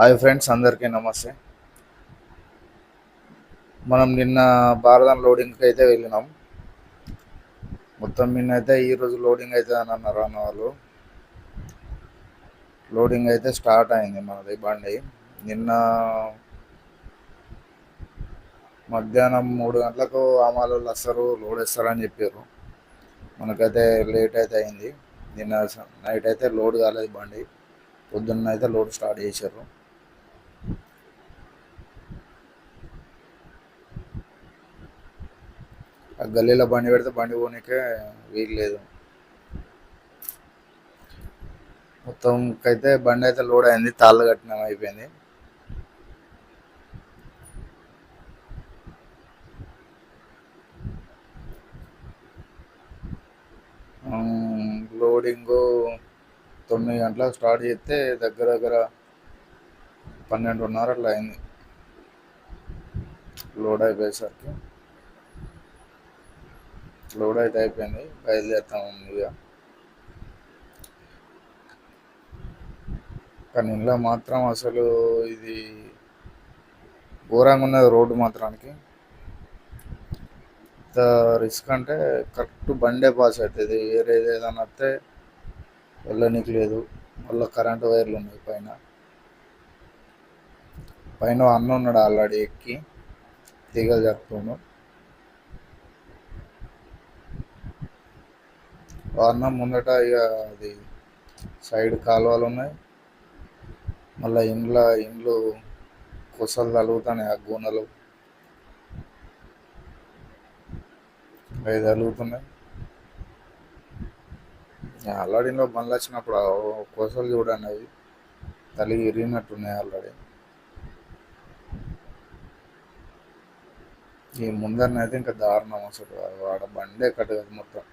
Hi friends అందరికీ నమస్తే. మనం నిన్న భారతం లోడింగ్కి అయితే వెళ్ళినాం. మొత్తం నిన్న అయితే ఈరోజు లోడింగ్ అయితే అని అన్నారు అన్న వాళ్ళు. లోడింగ్ అయితే స్టార్ట్ అయింది మనది బండి. నిన్న మధ్యాహ్నం మూడు గంటలకు ఆమాలు వస్తారు లోడ్ వేస్తారని చెప్పారు. మనకైతే లేట్ అయితే అయింది. నిన్న నైట్ అయితే లోడ్ కాలేదు బండి. పొద్దున్న అయితే లోడ్ స్టార్ట్ చేశారు. ఆ గల్లీలో బండి పెడితే బండి పోనీకే వీలు లేదు. మొత్తం అయితే బండి అయితే లోడ్ అయింది తాళ్ళు కట్టినాం అయిపోయింది. లోడింగ్ తొమ్మిది గంటలకు స్టార్ట్ చేస్తే దగ్గర దగ్గర పన్నెండున్నర అట్లా అయింది. లోడ్ అయిపోయేసరికి. లోడ్ అయితే అయిపోయింది. బయలుదేరుతాం ఇక. కానీ ఇంట్లో మాత్రం అసలు ఇది ఘోరంగా ఉన్నది రోడ్డు మాత్రానికి. ఇంత రిస్క్ అంటే కరెక్ట్ బండే పాస్ అవుతుంది. వేరేది ఏదైనా వస్తే వెళ్ళనికి లేదు. మళ్ళీ కరెంటు వైర్లు ఉన్నాయి పైన. పైన అన్న ఉన్నాడు ఆల్రెడీ ఎక్కి. తీగలు చెప్తున్నాడు వారణం ముందట ఇక అది సైడ్ కాలువలు ఉన్నాయి. మళ్ళీ ఇండ్ల ఇండ్లు కొసలు తలుగుతున్నాయి ఆ గూనలు. అవి తలుగుతున్నాయి. ఆల్రెడీ ఇంట్లో బండ్లు వచ్చినప్పుడు కొసలు చూడండి అవి తలిగి ఇరిగినట్టున్నాయి ఆల్రెడీ. ఈ ముందరనైతే ఇంకా దారుణం అసలు. వాడ బండే కట్టగదు మొత్తం.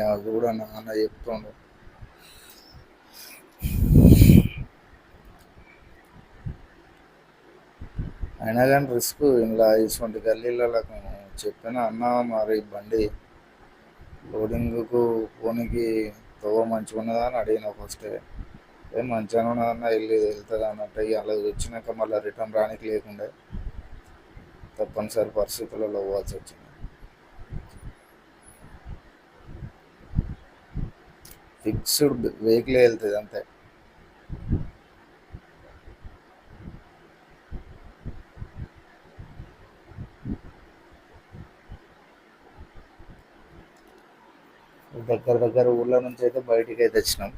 నాకు కూడా నాన్న చెప్తుండు. అయినా కానీ రిస్క్ ఇలా ఇటువంటి గల్లీలకు చెప్పిన అన్న మరి బండి లోడింగ్కు పోనీకి తవ్వ మంచిగా ఉన్నదా అని అడిగిన ఫస్ట్. ఏ మంచిగా ఉన్నదన్న వెళ్ళి వెళ్తుంది అన్నట్టు అలా వచ్చినాక మళ్ళీ రిటర్న్ రానికి లేకుండే తప్పనిసరి పరిస్థితులలో పోవాల్సి వచ్చింది. ఫిక్స్డ్ వెహికల్ వెళ్తుంది అంతే. దగ్గర దగ్గర ఊళ్ళ నుంచి అయితే బయటికి అయితే వచ్చినాం.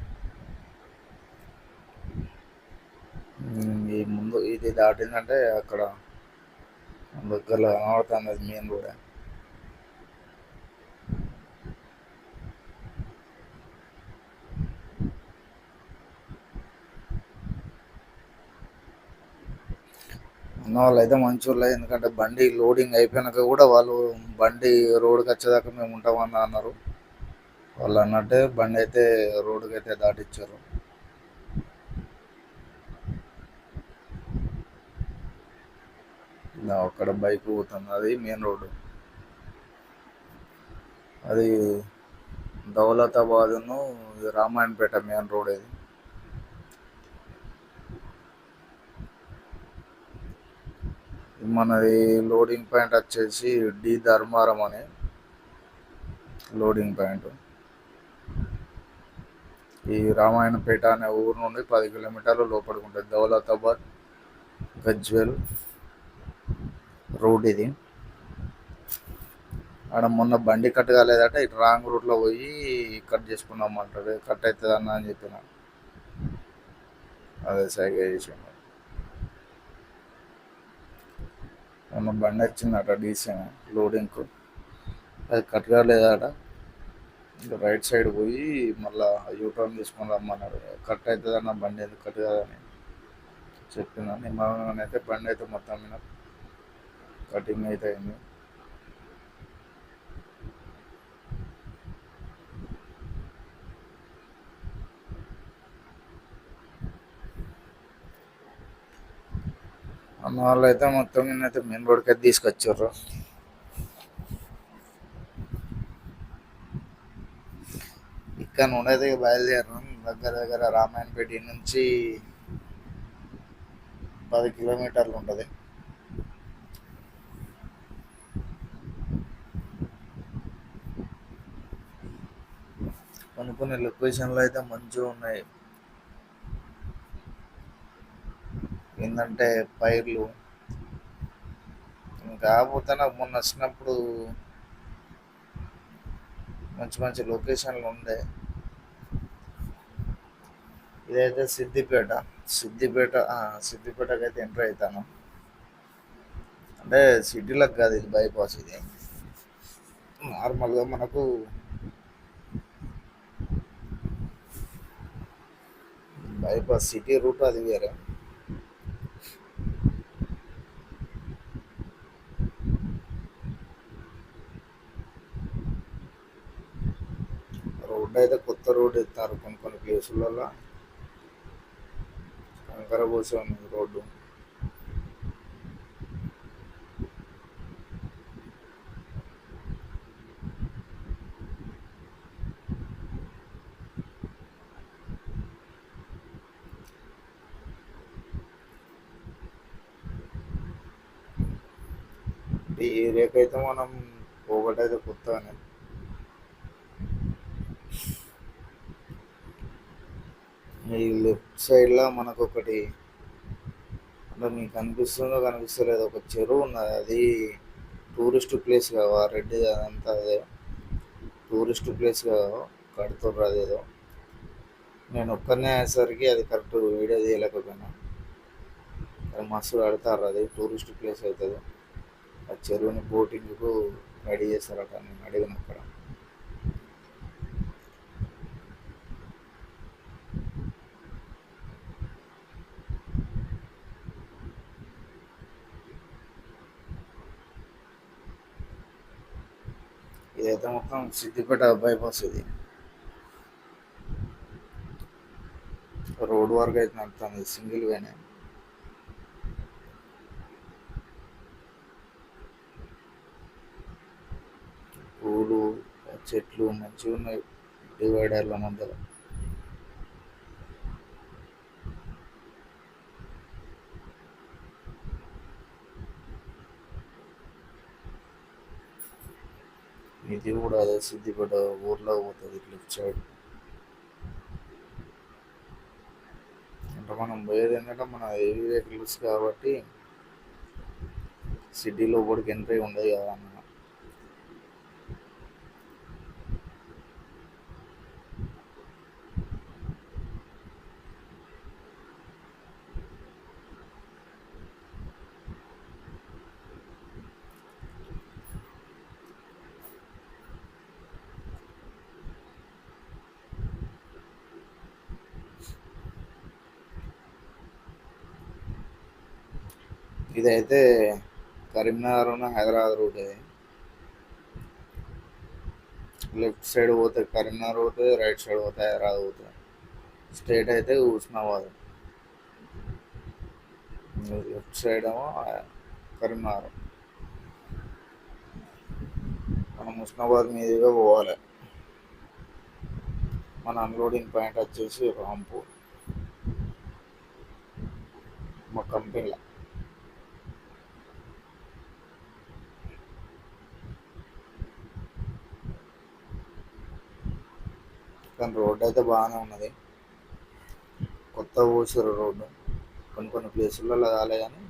ఈ ముందు ఇది దాటిందంటే అక్కడ దగ్గరలో కనబడుతుంది మెయిన్ రోడ్ అన్న వాళ్ళు అయితే మంచి ఎందుకంటే బండి లోడింగ్ అయిపోయాక కూడా వాళ్ళు బండి రోడ్కి వచ్చేదాకా మేము ఉంటామని అన్నారు. వాళ్ళు అన్నట్టే బండి అయితే రోడ్డుకి అయితే దాటిచ్చారు. అక్కడ బైక్ పోతుంది. అది మెయిన్ రోడ్డు. అది దౌలతాబాద్ను రామాయణపేట మెయిన్ రోడ్ ఇది. మనది లోడింగ్ పాయింట్ వచ్చేసి డి ధర్మారం అని. లోడింగ్ పాయింట్ ఈ రామాయణపేట అనే ఊరు నుండి పది కిలోమీటర్లు లోపలికి ఉంటుంది. దౌలతాబాద్ గజ్వెల్ రోడ్ ఇది. ఆడ మొన్న బండి కట్ కాలేదట ఇటు రాంగ్ రూట్లో పోయి కట్ చేసుకున్నాం అంటాడు కట్ అవుతుంది అన్న అని చెప్పిన. అదే సైగా చేసాము మొన్న బండి వచ్చిందట డీసీఎం లోడింగ్కు అది కట్ కాలేదట ఇంకా రైట్ సైడ్ పోయి మళ్ళా యూటర్న్ తీసుకొని రమ్మన్నాడు. కట్ అవుతుంది అన్న బండి ఎందుకు కట్ కాదని చెప్పిన. నిమ్మగానైతే బండి అయితే మొత్తం మీద కటింగ్ అయితే అయింది. మన వాళ్ళు అయితే మొత్తం నిన్నైతే మెయిన్ రోడ్కి అయితే తీసుకొచ్చారు. ఇక్కడ నూనె దగ్గర బయలుదేరాం. దగ్గర దగ్గర రామాయణపేట నుంచి పది కిలోమీటర్లు ఉంటుంది. కొన్ని కొన్ని లొకేషన్లు అయితే మంచిగా ఉన్నాయి. ఏంటంటే పైర్లు. కాకపోతే నాకు మొన్న వచ్చినప్పుడు మంచి మంచి లొకేషన్లు ఉండే. ఇదైతే సిద్దిపేట. సిద్దిపేట సిద్దిపేటకి అయితే ఎంటర్ అవుతాను అంటే సిటీలకు కాదు ఇది బైపాస్ ఇది. నార్మల్గా మనకు బైపాస్ సిటీ రూట్ అది వేరే. రోడ్డు అయితే కొత్త రోడ్డు ఎత్తారు కొన్ని కొన్ని ప్లేసులలో కంకర పోసే ఉంది రోడ్డు. ఈ ఏరియాకైతే మనం పోగొట్టయితే కొత్తగానే. ఈ లెఫ్ట్ సైడ్లో మనకు ఒకటి అంటే మీకు కనిపిస్తుందో కనిపిస్తలేదు ఒక చెరువు ఉన్నది. అది టూరిస్ట్ ప్లేస్ కావా? రెడ్డి అదంతా అదే. టూరిస్ట్ ప్లేస్ కడుతుర్రు అదేదో. నేను ఒక్కనే అయ్యేసరికి అది కరెక్ట్ వీడియో తీయలేకపోయినా. అది మస్తు కడతారు అది టూరిస్ట్ ప్లేస్ అవుతుంది ఆ చెరువుని బోటింగ్కు రెడీ చేస్తారట నేను అడిగిన అక్కడ. పోతే మొత్తం సిద్దిపేట బైపాస్ ఇది. రోడ్ వరకు అయితే నడుతుంది సింగిల్ వేనే. పూలు చెట్లు మంచిగా ఉన్నాయి డివైడర్ల మధ్యలో. ఇది కూడా అదే సిద్దిపేట ఊర్లో పోతుంది లెఫ్ట్ సైడ్ అంటే మనం పోయేది ఏంటంటే మన హెవీ వెహికల్స్ కాబట్టి సిటీలో లోపలికి ఎంట్రీ ఉండదు కదా అన్న ఇదైతే కరీంనగర్ ఉన్న హైదరాబాద్ రూట్ ఇది. లెఫ్ట్ సైడ్ పోతే కరీంనగర్ పోతుంది రైట్ సైడ్ పోతే హైదరాబాద్ పోతుంది స్టేట్ అయితే హుస్నాబాద్ లెఫ్ట్ సైడ్ ఏమో కరీంనగర్. మనం హుస్నాబాద్ మీదుగా పోవాలి. మన అన్లోడింగ్ పాయింట్ వచ్చేసి రాంపూర్. మా కంపెనీలో కానీ రోడ్ అయితే బాగానే ఉన్నది. కొత్త పోసారు రోడ్డు. కొన్ని కొన్ని ప్లేసుల్లో కాలే కానీ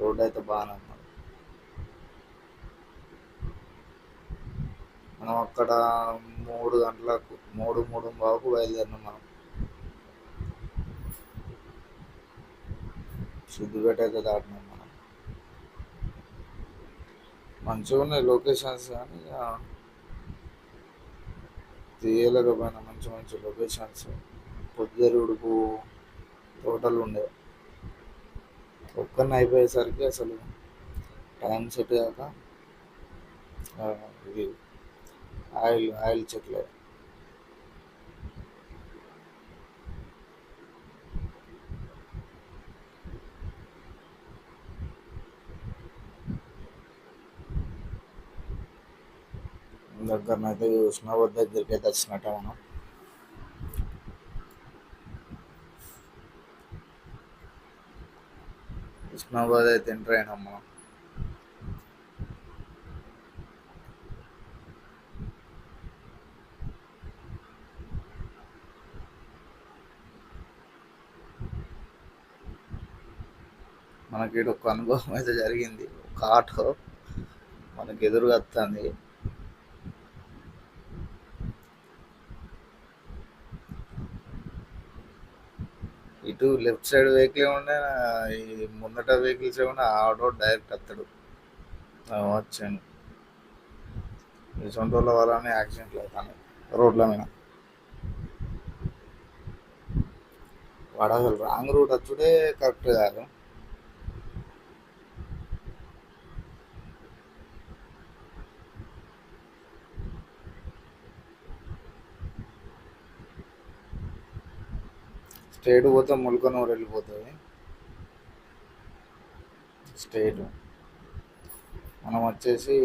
రోడ్ అయితే బాగానే ఉన్నది. మనం అక్కడ మూడు గంటలకు మూడు మూడు బాబుకు బయలుదేరినాం మనం. సిద్దిపేట అయితే దాటినాం మనం. మంచిగా ఉన్నాయి లొకేషన్స్ కానీ ఇక తీయలేకపోయినా మంచి మంచి లొకేషన్స్ పొద్దురుడుకు తోటలు ఉండే ఒక్కరిని అయిపోయేసరికి అసలు టైం సెట్ కాక ఇది ఆయిల్ ఆయిల్ చెట్లే. దగ్గర దగ్గరనైతే హుస్నాబాద్ దగ్గరికి అయితే వచ్చినట్ట మనం. హుస్నాబాద్ అయితే ఎంటర్ అయినాం మనం. మనకి ఒక అనుభవం అయితే జరిగింది. ఒక ఆటో మనకి ఎదురుగా వస్తుంది. ఇటు లెఫ్ట్ సైడ్ వెహికల్ ఏమన్నా ఈ ముందట వెహికల్స్ ఏమన్నా ఆటో డైరెక్ట్ వస్తాడు వచ్చాను. ఈ సొంత వాళ్ళ వల్లనే యాక్సిడెంట్లు అవుతాను రోడ్ల మీద. వాడు అసలు రాంగ్ రూట్ వచ్చుడే కరెక్ట్ కాదు. స్టేట్ పోతే ములకనూరు వెళ్ళిపోతుంది. స్టేట్. మనం వచ్చేసి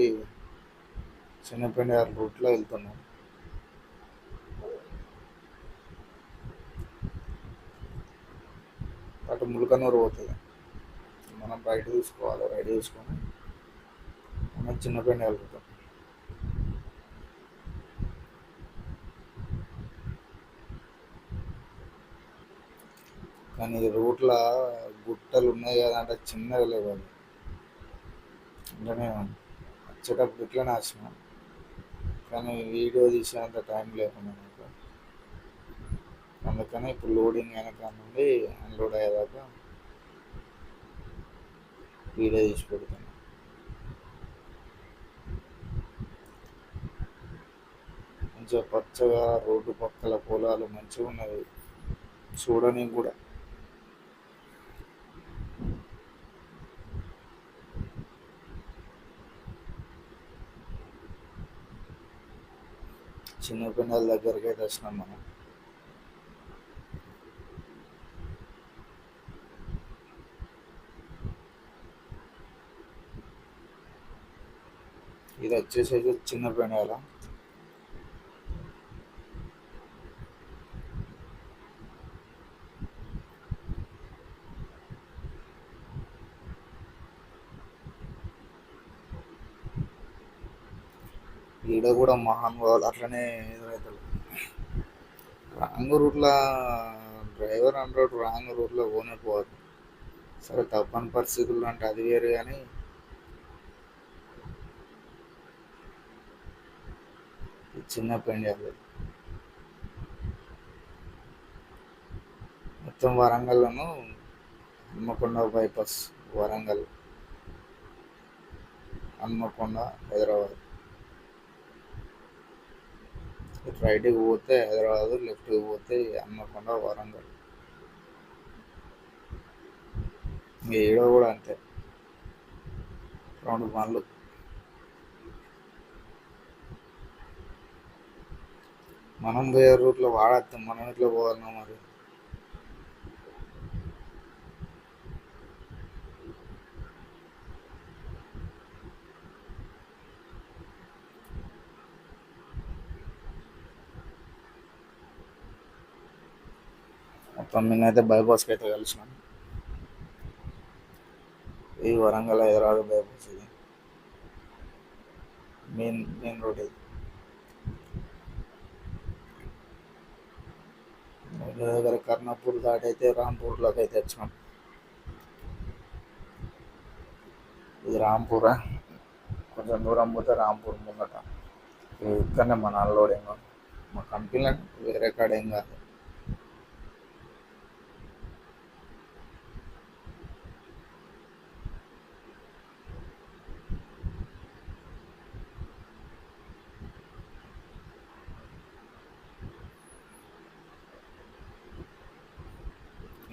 చిన్నపిండి రూట్లో వెళ్తున్నాం. అటు ములకనూరు పోతుంది. మనం బయట చూసుకోవాలి రైట్ చూసుకొని మనం చిన్నపిండి వెళ్తాం కానీ రూట్ల గుట్టలు ఉన్నాయి కదా అంటే చిన్నగా లేవు అది అంటే వచ్చేటప్పుడు ఇట్లనే వచ్చిన కానీ వీడియో తీసేంత టైం లేకుండా నాకు అందుకని ఇప్పుడు లోడింగ్ అయిన నుండి అన్లోడ్ అయ్యేదాకా వీడియో తీసి పెడతాను మంచిగా పచ్చగా రోడ్డు పక్కల పొలాలు మంచిగా ఉన్నవి. చూడడానికి కూడా. చిన్న పిల్లల దగ్గరికి అయితే వచ్చినాం మనం. ఇది వచ్చేసేది చిన్న పెండాల ఈడ కూడా మహానుభావులు అట్లనే ఎదురవుతారు రాంగ్ రూట్లో డ్రైవర్ అంటాడు రాంగ్ రూట్లో పోనే పోదు. సరే తప్పని పరిస్థితుల్లో అంటే అది వేరు కానీ చిన్న పెండాలు మొత్తం వరంగల్లోను హన్మకొండ బైపాస్ వరంగల్. హన్మకొండ హైదరాబాద్ ఇటు రైట్కి పోతే హైదరాబాద్ లెఫ్ట్కి పోతే హన్మకొండ వరంగల్. ఏడో కూడా అంతే. రెండు పనులు. మనం పోయే రూట్లో వాడద్దాం మనం ఇట్లా పోవాలన్నా మరి. మొత్తం నేనైతే బైపాస్కి అయితే కలిసినాం. ఈ వరంగల్ హైదరాబాద్ బైపాస్ ఇది. మెయిన్ మెయిన్ రోడ్ ఇది. దగ్గర కర్ణాపూర్ దాటైతే రాంపూర్లోకి అయితే వచ్చినాం. ఇది రాంపూరా? కొంచెం దూరం పోతే రాంపూర్ ముందట. ఇది ఇక్కడనే మన అన్లోడింగ్ మా కంపెనీలో వేరే కాడ ఏం కాదు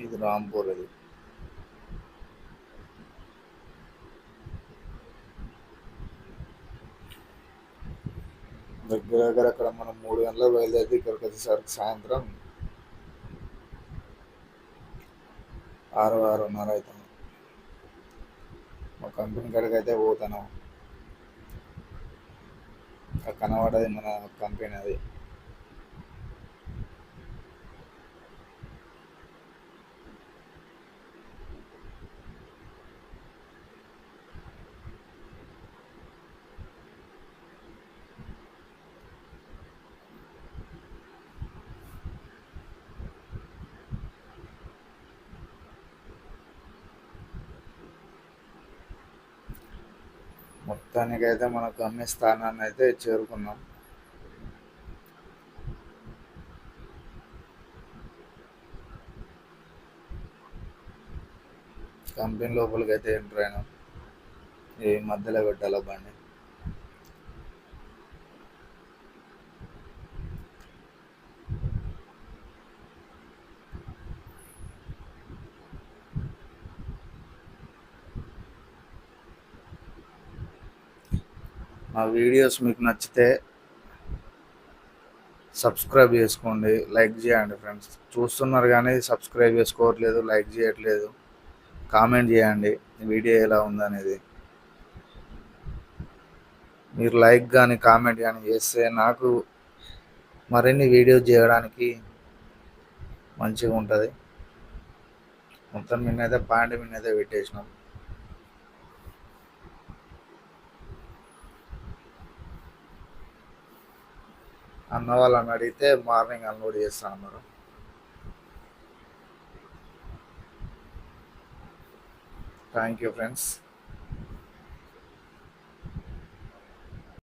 ఇది రాంపూర్ అది. దగ్గర దగ్గర అక్కడ మనం మూడు గంటల బయలుదేరి ఇక్కడికి వచ్చేసరికి సాయంత్రం ఆరు ఆరున్నర అవుతుంది. మా కంపెనీ కాడికి అయితే పోతాను కనబడది మన కంపెనీ అది. మొత్తానికైతే మన గమ్యస్థానాన్ని అయితే చేరుకున్నాం. కంపెనీ లోపలికి అయితే ఎంటర్ అయినాం. ఈ మధ్యలో పెట్టాల బండి? మా వీడియోస్ మీకు నచ్చితే సబ్స్క్రైబ్ చేసుకోండి లైక్ చేయండి ఫ్రెండ్స్. చూస్తున్నారు కానీ సబ్స్క్రైబ్ చేసుకోవట్లేదు లైక్ చేయట్లేదు. కామెంట్ చేయండి వీడియో ఎలా ఉందనేది. మీరు లైక్ కానీ కామెంట్ కానీ చేస్తే నాకు మరిన్ని వీడియోస్ చేయడానికి మంచిగా ఉంటుంది. మొత్తం నిన్నైతే పాయింట్ నిన్నైతే పెట్టేసినాం. అన్న వాళ్ళని అడిగితే మార్నింగ్ అన్లోడ్ చేస్తా అన్నారు. Thank you friends